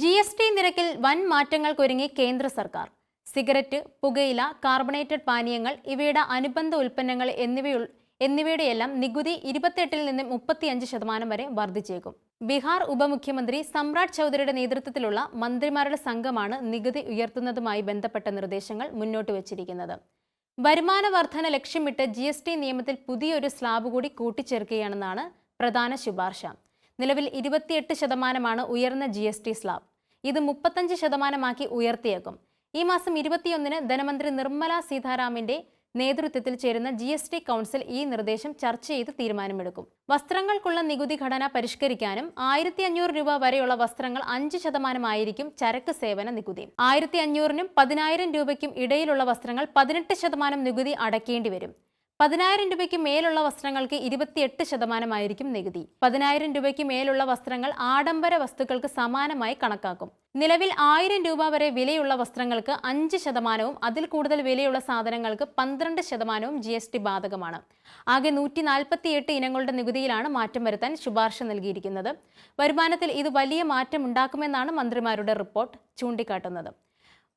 G S T നിരക്കിൽ വൻ മാറ്റങ്ങൾക്കൊരുങ്ങി കേന്ദ്ര സർക്കാർ. സിഗരറ്റ് പുകയില കാർബണേറ്റഡ് പാനീയങ്ങൾ ഇവയുടെ അനുബന്ധ ഉൽപ്പന്നങ്ങൾ എന്നിവയുൾ എന്നിവയുടെയെല്ലാം നികുതി ഇരുപത്തെട്ടിൽ നിന്നും മുപ്പത്തിയഞ്ച് ശതമാനം വരെ വർദ്ധിച്ചേക്കും. ബീഹാർ ഉപമുഖ്യമന്ത്രി സമ്രാട് ചൗധരിയുടെ നേതൃത്വത്തിലുള്ള മന്ത്രിമാരുടെ സംഘമാണ് നികുതി ഉയർത്തുന്നതുമായി ബന്ധപ്പെട്ട നിർദ്ദേശങ്ങൾ മുന്നോട്ട് വച്ചിരിക്കുന്നത്. വരുമാന വർധന ലക്ഷ്യമിട്ട് ജി നിയമത്തിൽ പുതിയൊരു സ്ലാബ് കൂടി കൂട്ടിച്ചേർക്കുകയാണെന്നാണ് പ്രധാന ശുപാർശ. നിലവിൽ ഇരുപത്തിയെട്ട് ശതമാനമാണ് ഉയർന്ന ജി എസ് ടി സ്ലാബ്. ഇത് മുപ്പത്തഞ്ച് ശതമാനമാക്കി ഉയർത്തിയേക്കും. ഈ മാസം ഇരുപത്തിയൊന്നിന് ധനമന്ത്രി നിർമ്മല സീതാരാമന്റെ നേതൃത്വത്തിൽ ചേരുന്ന ജി എസ് ടി കൗൺസിൽ ഈ നിർദ്ദേശം ചർച്ച ചെയ്ത് തീരുമാനമെടുക്കും. വസ്ത്രങ്ങൾക്കുള്ള നികുതി ഘടന പരിഷ്കരിക്കാനും ആയിരത്തി അഞ്ഞൂറ് രൂപ വരെയുള്ള വസ്ത്രങ്ങൾ അഞ്ച് ശതമാനമായിരിക്കും ചരക്ക് സേവന നികുതി. ആയിരത്തി അഞ്ഞൂറിനും പതിനായിരം രൂപയ്ക്കും ഇടയിലുള്ള വസ്ത്രങ്ങൾ പതിനെട്ട് ശതമാനം നികുതി അടയ്ക്കേണ്ടി വരും. പതിനായിരം രൂപയ്ക്ക് മേലുള്ള വസ്ത്രങ്ങൾക്ക് ഇരുപത്തിയെട്ട് ശതമാനമായിരിക്കും നികുതി. പതിനായിരം രൂപയ്ക്ക് മേലുള്ള വസ്ത്രങ്ങൾ ആഡംബര വസ്തുക്കൾക്ക് സമാനമായി കണക്കാക്കും. നിലവിൽ ആയിരം രൂപ വരെ വിലയുള്ള വസ്ത്രങ്ങൾക്ക് അഞ്ച് ശതമാനവും അതിൽ കൂടുതൽ വിലയുള്ള സാധനങ്ങൾക്ക് പന്ത്രണ്ട് ശതമാനവും ജി എസ് ടി ബാധകമാണ്. ആകെ നൂറ്റി നാൽപ്പത്തിയെട്ട് ഇനങ്ങളുടെ നികുതിയിലാണ് മാറ്റം വരുത്താൻ ശുപാർശ നൽകിയിരിക്കുന്നത്. വരുമാനത്തിൽ ഇത് വലിയ മാറ്റം ഉണ്ടാക്കുമെന്നാണ് മന്ത്രിമാരുടെ റിപ്പോർട്ട് ചൂണ്ടിക്കാട്ടുന്നത്.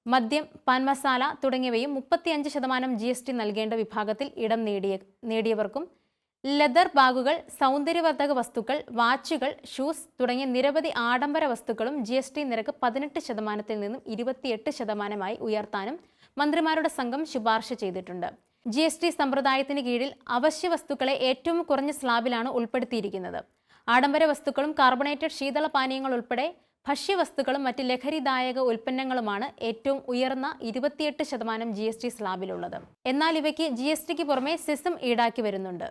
മദ്യം പാൻമസാല തുടങ്ങിയവയും മുപ്പത്തിയഞ്ച് ശതമാനം ജി എസ് ടി നൽകേണ്ട വിഭാഗത്തിൽ ഇടം നേടിയ നേടിയവർക്കും ലെതർ ബാഗുകൾ സൗന്ദര്യവർദ്ധക വസ്തുക്കൾ വാച്ചുകൾ ഷൂസ് തുടങ്ങിയ നിരവധി ആഡംബര വസ്തുക്കളും ജി എസ് ടി നിരക്ക് പതിനെട്ട് ശതമാനത്തിൽ നിന്നും ഇരുപത്തിയെട്ട് ശതമാനമായി ഉയർത്താനും മന്ത്രിമാരുടെ സംഘം ശുപാർശ ചെയ്തിട്ടുണ്ട്. ജി എസ് ടി സമ്പ്രദായത്തിന് കീഴിൽ അവശ്യ വസ്തുക്കളെ ഏറ്റവും കുറഞ്ഞ സ്ലാബിലാണ് ഉൾപ്പെടുത്തിയിരിക്കുന്നത്. ആഡംബര വസ്തുക്കളും കാർബണേറ്റഡ് ശീതള പാനീയങ്ങൾ ഉൾപ്പെടെ ഭക്ഷ്യവസ്തുക്കളും മറ്റ് ലഹരിദായക ഉൽപ്പന്നങ്ങളുമാണ് ഏറ്റവും ഉയർന്ന ഇരുപത്തിയെട്ട് ശതമാനം ജി എസ് ടി സ്ലാബിലുള്ളത്. എന്നാൽ ഇവയ്ക്ക് ജി എസ് ടിക്ക് പുറമെ സെസും ഈടാക്കി വരുന്നുണ്ട്.